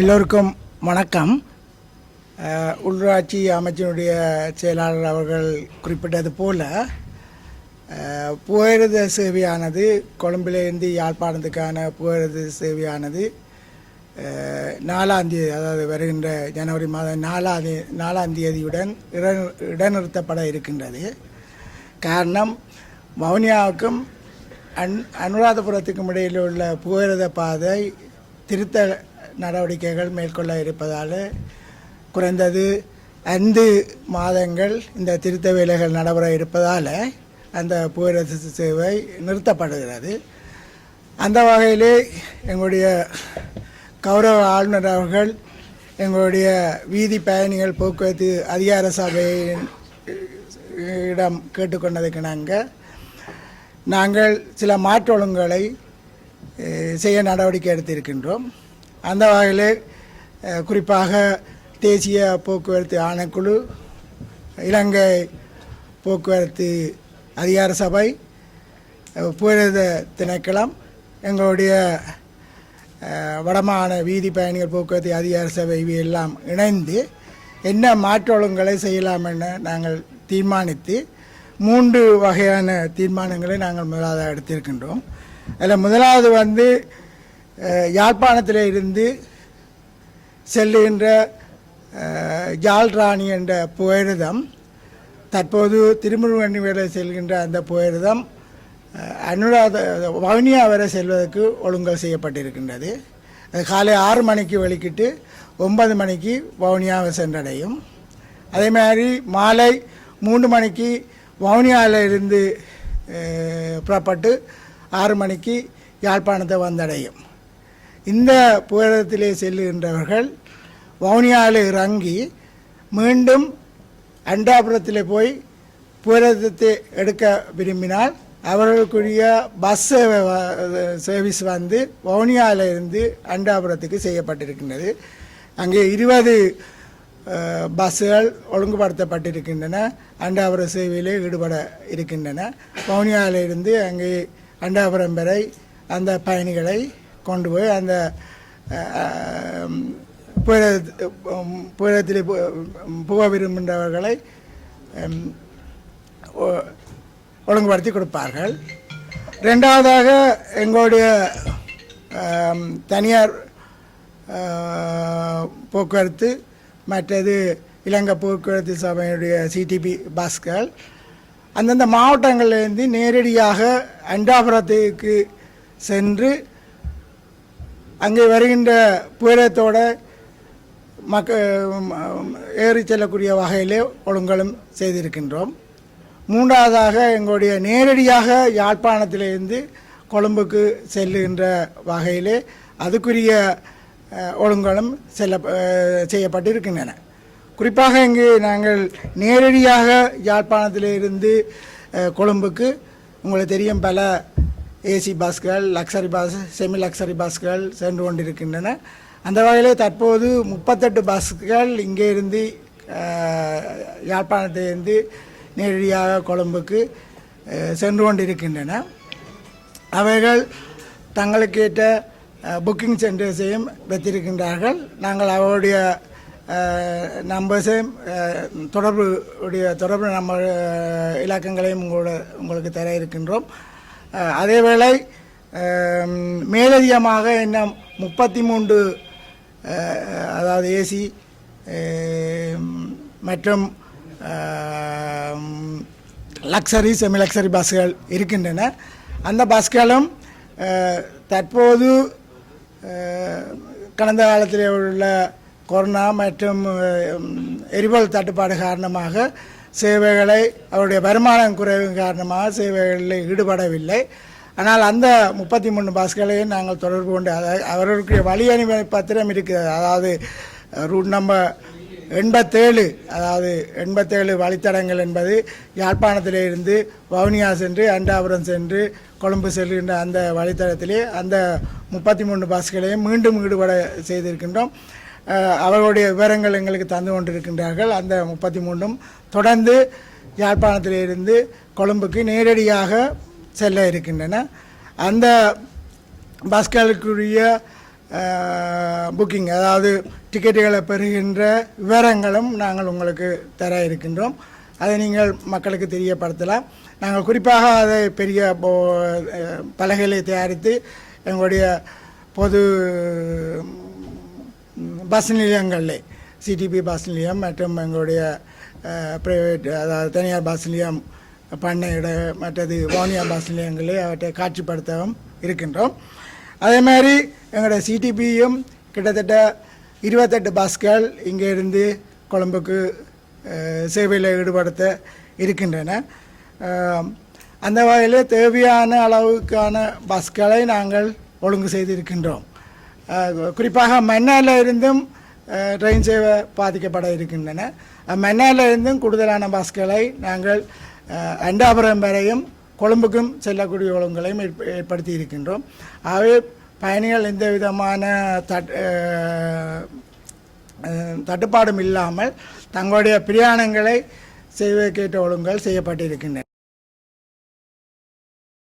எல்லோருக்கும் வணக்கம். உள்ளாட்சி அமைச்சினுடைய செயலாளர் அவர்கள் குறிப்பிட்டது போல புகையிரத சேவையானது கொழும்பிலிருந்து யாழ்ப்பாணத்துக்கான புகையிரத சேவையானது நாலாந்தேதி நாலாம் தேதி அதாவது வருகின்ற ஜனவரி மாதம் நாலாம் தே நாலாம் தேதியுடன் இட இடநிறுத்தப்பட இருக்கின்றது. காரணம் வவுனியாவுக்கும் அன் அனுராதபுரத்துக்கும் இடையில் உள்ள புகையிரத பாதை திருத்த நடவடிக்கைகள் மேற்கொள்ள இருப்பதால் குறைந்தது ஐந்து மாதங்கள் இந்த திருத்த வேலைகள் நடைபெற இருப்பதால் அந்த புகையிரத சேவை நிறுத்தப்படுகிறது. அந்த வகையிலே எங்களுடைய கௌரவ ஆளுநர் அவர்கள் எங்களுடைய வீதி பயணிகள் போக்குவரத்து அதிகார சபையின் இடம் கேட்டுக்கொண்டதுக்கு நாங்கள் நாங்கள் சில மாற்றொழுங்களை செய்ய நடவடிக்கை எடுத்திருக்கின்றோம். அந்த வகையில் குறிப்பாக தேசிய போக்குவரத்து ஆணைக்குழு இலங்கை போக்குவரத்து அதிகார சபை அஹ், திணைக்களம் எங்களுடைய வடமான வீதி பயணிகள் போக்குவரத்து அதிகார சபை இவையெல்லாம் இணைந்து என்ன மாற்று செய்யலாம் என நாங்கள் தீர்மானித்து மூன்று வகையான தீர்மானங்களை நாங்கள் முதலாவது எடுத்திருக்கின்றோம். அதில் முதலாவது வந்து யாழ்ப்பாணத்தில் இருந்து செல்லுகின்ற ஜால்ராணி ராணி என்ற புயரதம் தற்போது திருமுருகன் வேலை செல்கின்ற அந்த புயரதம் அனுராத வவுனியா வரை செல்வதற்கு ஒழுங்கல் செய்யப்பட்டிருக்கின்றது. அது காலை ஆறு மணிக்கு வெளிக்கிட்டு ஒன்பது மணிக்கு வவுனியாவை சென்றடையும். அதே மாதிரி மாலை மூன்று மணிக்கு வவுனியாவில் இருந்து புறப்பட்டு ஆறு மணிக்கு யாழ்ப்பாணத்தை வந்தடையும். இந்த புகழத்திலே செல்லுகின்றவர்கள் வவுனியாவில் இறங்கி மீண்டும் அண்டாபுரத்தில் போய் புகழத்தை எடுக்க விரும்பினால் அவர்களுக்குரிய பஸ் சர்வீஸ் வந்து வவுனியாவிலிருந்து அண்டாபுரத்துக்கு செய்யப்பட்டிருக்கின்றது. அங்கே இருபது பஸ்ஸுகள் ஒழுங்குபடுத்தப்பட்டிருக்கின்றன. அண்டாபுர சேவையிலே ஈடுபட இருக்கின்றன. வவுனியாவிலிருந்து அங்கே அண்டாபுரம் வரை அந்த பயணிகளை கொண்டு போய் அந்த புயலத்தில் பு- புக விரும்புகின்றவர்களை ஒழுங்குபடுத்தி கொடுப்பார்கள். ரெண்டாவதாக எங்களுடைய தனியார் போக்குவரத்து மற்றது இலங்கை போக்குவரத்து சபையினுடைய சிடிபி பஸ்கள் அந்தந்த மாவட்டங்களிலிருந்து நேரடியாக அண்டாபுரத்துக்கு சென்று அங்கே வருகின்ற புயலத்தோட மக்க ஏறி செல்லக்கூடிய வகையிலே ஒழுங்கலும் செய்திருக்கின்றோம். மூன்றாவதாக எங்களுடைய நேரடியாக யாழ்ப்பாணத்திலிருந்து கொழும்புக்கு செல்லுகின்ற வகையிலே அதுக்குரிய ஒழுங்கலும் செல்ல செய்யப்பட்டிருக்கின்றன. குறிப்பாக இங்கு நாங்கள் நேரடியாக யாழ்ப்பாணத்திலிருந்து கொழும்புக்கு உங்களுக்கு தெரியும் பல ஏசி பஸ்கள் லக்ஸரி பஸ் செமி லக்ஸரி பஸ்கள் சென்று கொண்டிருக்கின்றன. அந்த வகையிலே தற்போது முப்பத்தெட்டு பஸ்கள் இங்கே இருந்து யாழ்ப்பாணத்திலிருந்து நேரடியாக கொழும்புக்கு சென்று கொண்டிருக்கின்றன. அவைகள் தங்களுக்கேற்ற புக்கிங் சென்டர்ஸையும் வைத்திருக்கின்றார்கள். நாங்கள் அவருடைய நம்பர்ஸையும் தொடர்பு உடைய தொடர்பு நம்ம இலக்கங்களையும் உங்களோட உங்களுக்கு தர இருக்கின்றோம். அதேவேளை மேலதிகமாக என்ன முப்பத்தி மூன்று அதாவது ஏசி மற்றும் லக்ஸரி செமி லக்ஸரி பஸ்கள் இருக்கின்றன. அந்த பஸ்களும் தற்போது கடந்த காலத்தில் உள்ள கொரோனா மற்றும் எரிபொருள் தட்டுப்பாடு காரணமாக சேவைகளை அவருடைய வருமானம் குறைவு காரணமாக சேவைகளில் ஈடுபடவில்லை. ஆனால் அந்த முப்பத்தி மூணு பஸ்களையும் நாங்கள் தொடர்பு கொண்டு அதாவது அவர்களுக்கு வழி அனுமதி பத்திரம் இருக்கிறது. அதாவது ரூட் நம்பர் எண்பத்தேழு அதாவது எண்பத்தேழு வழித்தடங்கள் என்பது யாழ்ப்பாணத்திலே இருந்து வவுனியா சென்று அண்டாபுரம் சென்று கொழும்பு செல்கின்ற அந்த வழித்தடத்திலே அந்த முப்பத்தி மூணு பஸ்களையும் மீண்டும் ஈடுபட செய்திருக்கின்றோம். அவர்களுடைய விவரங்கள் எங்களுக்கு தந்து கொண்டிருக்கின்றார்கள். அந்த முப்பத்தி மூன்றும் தொடர்ந்து யாழ்ப்பாணத்திலிருந்து கொழும்புக்கு நேரடியாக செல்ல இருக்கின்றன. அந்த பஸ்களுக்குரிய புக்கிங் அதாவது டிக்கெட்டுகளை பெறுகின்ற விவரங்களும் நாங்கள் உங்களுக்கு தர இருக்கின்றோம். அதை நீங்கள் மக்களுக்கு தெரியப்படுத்தலாம். நாங்கள் குறிப்பாக அதை பெரிய பலகைகளை தயாரித்து எங்களுடைய பொது பஸ் நிலையங்களில் சிடிபி பஸ் நிலையம் மற்றும் எங்களுடைய ப்ரைவேட் அதாவது தனியார் பஸ் நிலையம் பண்ணையிட மற்றது வவுனியா பஸ் நிலையங்களே அவற்றை காட்சிப்படுத்தவும் இருக்கின்றோம். அதே மாதிரி எங்களுடைய சிடிபியும் கிட்டத்தட்ட இருபத்தெட்டு பஸ்கள் இங்கே இருந்து கொழும்புக்கு சேவையில் ஈடுபடுத்த இருக்கின்றன. அந்த வகையில் தேவையான அளவுக்கான பஸ்களை நாங்கள் ஒழுங்கு செய்திருக்கின்றோம். குறிப்பாக மன்னாரில் இருந்தும் ட்ரெயின் சேவை பாதிக்கப்பட இருக்கின்றன. அஹ், இருந்தும் கூடுதலான பஸ்களை நாங்கள் அண்டாபுரம் வரையும் கொழும்புக்கும் செல்லக்கூடிய ஒழுங்குகளையும் ஏற்ப- ஏற்படுத்தி இருக்கின்றோம். ஆகவே பயணிகள் எந்த விதமான தட் தட்டுப்பாடும் இல்லாமல் தங்களுடைய பிரயாணங்களை செய்வதற்கேற்ற ஒழுங்குகள் செய்யப்பட்டிருக்கின்றன.